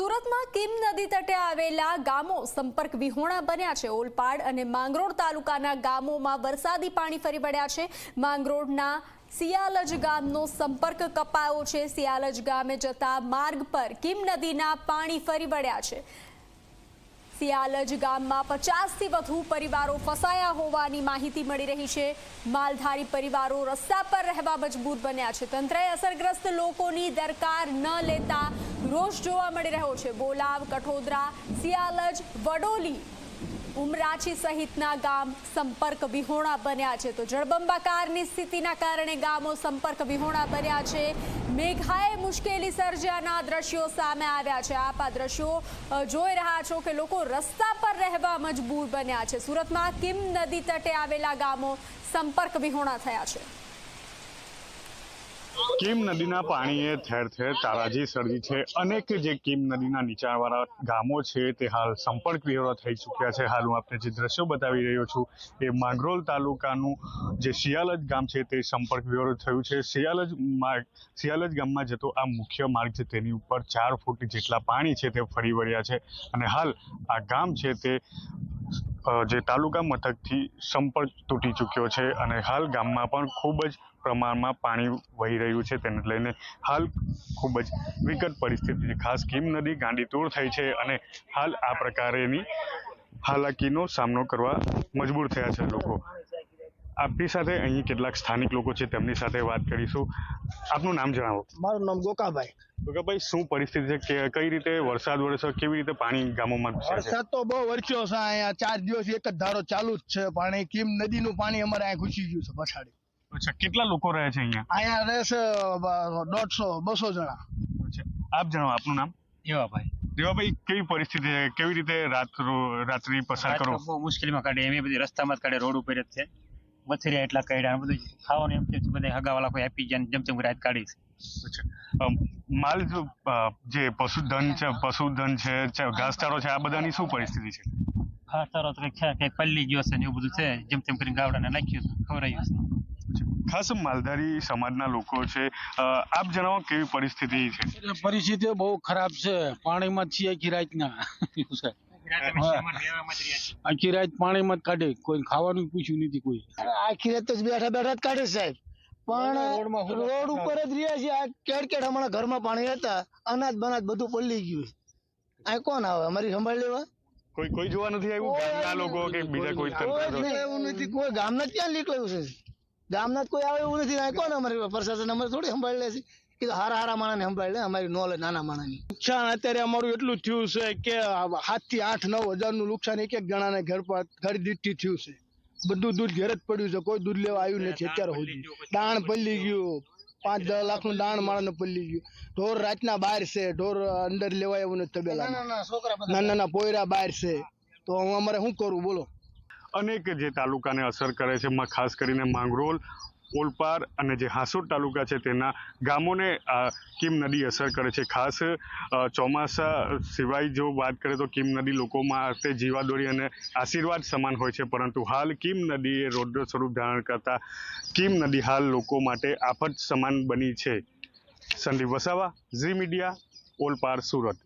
સુરતમાં કિમ નદી તટે આવેલા ગામો સંપર્ક વિહોણા બન્યા છે. ઓલપાડ અને માંગરોળ તાલુકાના ગામોમાં વરસાદી પાણી ફરી વળ્યા છે. માંગરોળના સિયાલજ ગામનો સંપર્ક કપાયો છે. સિયાલજ ગામે જતા માર્ગ પર કિમ નદીના પાણી ફરી વળ્યા છે. સિયાલજ ગામમાં પચાસથી વધુ પરિવારો ફસાયા હોવાની માહિતી મળી રહી છે. માલધારી પરિવારો રસ્તા પર રહેવા મજબૂર બન્યા છે. તંત્રએ અસરગ્રસ્ત લોકોની દરકાર ન લેતા રોષ જોવા મળી રહ્યો છે. બોલાવ, કઠોદરા સિયાલજ વડોલી, ઉમરાછી સહિતના ગામ સંપર્ક વિહોણા બન્યા છે. તો જળબંબાકારની સ્થિતિના કારણે ગામો સંપર્ક વિહોણા બન્યા છે. મેઘાએ મુશ્કેલી સર્જ્યાના દ્રશ્યો સામે આવ્યા છે. આપ આ દ્રશ્યો જોઈ રહ્યા છો કે લોકો રસ્તા પર રહેવા મજબૂર બન્યા છે. સુરતમાં કિમ નદી તટે આવેલા ગામો સંપર્ક વિહોણા થયા છે. કીમ નદીના પાણીએ ઠેર ઠેર તારાજી સર્જી છે. અનેક જે કીમ નદીના નીચાણવાળા ગામો છે તે હાલ સંપર્ક વિહોણા થઈ ચૂક્યા છે. હાલ હું આપને જે દ્રશ્યો બતાવી રહ્યો છું એ માંગરોલ તાલુકાનું જે શિયાલજ ગામ છે તે સંપર્ક વિહોરો થયું છે. શિયાલજ માર્ગ, શિયાલજ ગામમાં જતો આ મુખ્ય માર્ગ છે તેની ઉપર ચાર ફૂટ જેટલા પાણી છે તે ફરી વળ્યા છે અને હાલ આ ગામ છે તે જે તાલુકા મથકથી સંપર્ક તૂટી ચૂક્યો છે અને હાલ ગામમાં પણ ખૂબ જ પ્રમાણમાં પાણી વહી રહ્યું છે તેને લઈને હાલ ખૂબ જ વિકટ પરિસ્થિતિ છે ખાસ કીમ નદી ગાંડીતૂર થઈ છે અને હાલ આ પ્રકારેની હાલાકીનો સામનો કરવા મજબૂર થયા છે લોકો. આપની સાથે અહીં કેટલાક સ્થાનિક લોકો છે તેમની સાથે વાત કરીશું. આપનું નામ જણાવો. મારું નામ ગોકાભાઈ. ગોકાભાઈ ભાઈ શું પરિસ્થિતિ છે? કે કઈ રીતે વરસાદ વરસ્યો? કેવી રીતે પાણી ગામોમાં વરસાદ તો બહુ વરસ્યો છે અહીંયા ચાર દિવસ એક જ ધારો ચાલુ જ છે પાણી કીમ નદીનું પાણી અમારે અહીંયા ઘૂસી ગયું છે પછાડી. અચ્છા કેટલા લોકો રહે છે અહીંયા? અહીંયા રહેશે દોઢસો બસો જણા. અચ્છા આપ જણાવો આપનું નામ? દેવાભાઈ. દેવાભાઈ કેવી પરિસ્થિતિ છે? કેવી રીતે રાત રાત્રિ પસાર કરો? બહુ મુશ્કેલીમાં કાઢે એમ બધી રસ્તામાં જ કાઢે રોડ ઉપર જ છે. મથરિયા એટલા કાઢ્યા અને બધું ખાવાનું એમ તેમ બધા હગાવાલા કોઈ આપી ગયા જેમ તેમ રાત કાઢી છે. માલ જે પશુધન છે પશુધન છે ઘાસચારો છે આ બધાની શું પરિસ્થિતિ છે? હા સારો તો કઈ કઈ પલ્લી ગયો છે ને એવું બધું છે જેમ તેમ કરીને ગાવડાને નાખ્યું છે ખવડાવ્યું છે. ખાસ માલધારી સમાજના લોકો છે આપ જણાવો કેવી પરિસ્થિતિ છે? પરિસ્થિતિ બહુ ખરાબ છે. પાણીમાં છીએ આખી રાતના. આખી રાત પાણીમાં જ કાઢે. કોઈ ખાવાનું પૂછ્યું નથી કોઈ. આખી રાત જ બેઠા બેઠા જ કાઢે સાહેબ. પણ રોડ ઉપર જ રહ્યા છે. આ કેડ કેડ હમણાં ઘરમાં પાણી હતા. અનાજ બનાજ બધું પલળી ગયું આ કોણ આવે? અમારી સંભાળ લેવા? કોઈ કોઈ જોવા નથી આવ્યું? ગામના લોકો કે બીજા કોઈ તંત્ર એવું નથી કોઈ ગામના જ ક્યાં નીકળ્યું છે? ગામના કોઈ આવે એવું નથી. આ કોણ અમારી પ્રશાસન અમારે થોડી સંભાળી લેશે એ તો હારા હારા માણસને સંભાળી લે અમારી નોલે નાના માણસની. નુકસાન અત્યારે અમારું એટલું થયું છે કે સાતથી આઠ નવ હજારનું નુકસાન એક એક જણાને ઘર પર ઘર દીઠથી થયું છે. બધું દૂધ ઘેર જ પડ્યું છે. કોઈ દૂધ લેવા આવ્યું નથી. અત્યારે સુધી. દાણ પલ્લી ગયું. પાંચ દસ લાખનું દાણ માણસને પલ્લી ગયું. ઢોર રાતના બહાર છે. ઢોર અંદર લેવાય એવું નથી તબેલા નાના નાના નાના પોયરા બહાર છે. તો હું અમારે શું કરવું બોલો. અનેક જે તાલુકાને અસર કરે છે ખાસ કરીને માંગરોલ ઓલપાર અને જે હાંસોદ તાલુકા છે, તેના ગામોને કીમ નદી અસર કરે છે. ખાસ ચોમાસા સિવાય જો વાત કરીએ તો કીમ નદી લોકો માટે જીવાદોરી અને આશીર્વાદ સમાન હોય છે. પરંતુ હાલ કીમ નદીએ રૌદ્ર સ્વરૂપ ધારણ કરતા કીમ નદી હાલ લોકો માટે આફત સમાન બની છે. Sandeep Vasava, Zee media, Olpad, Surat.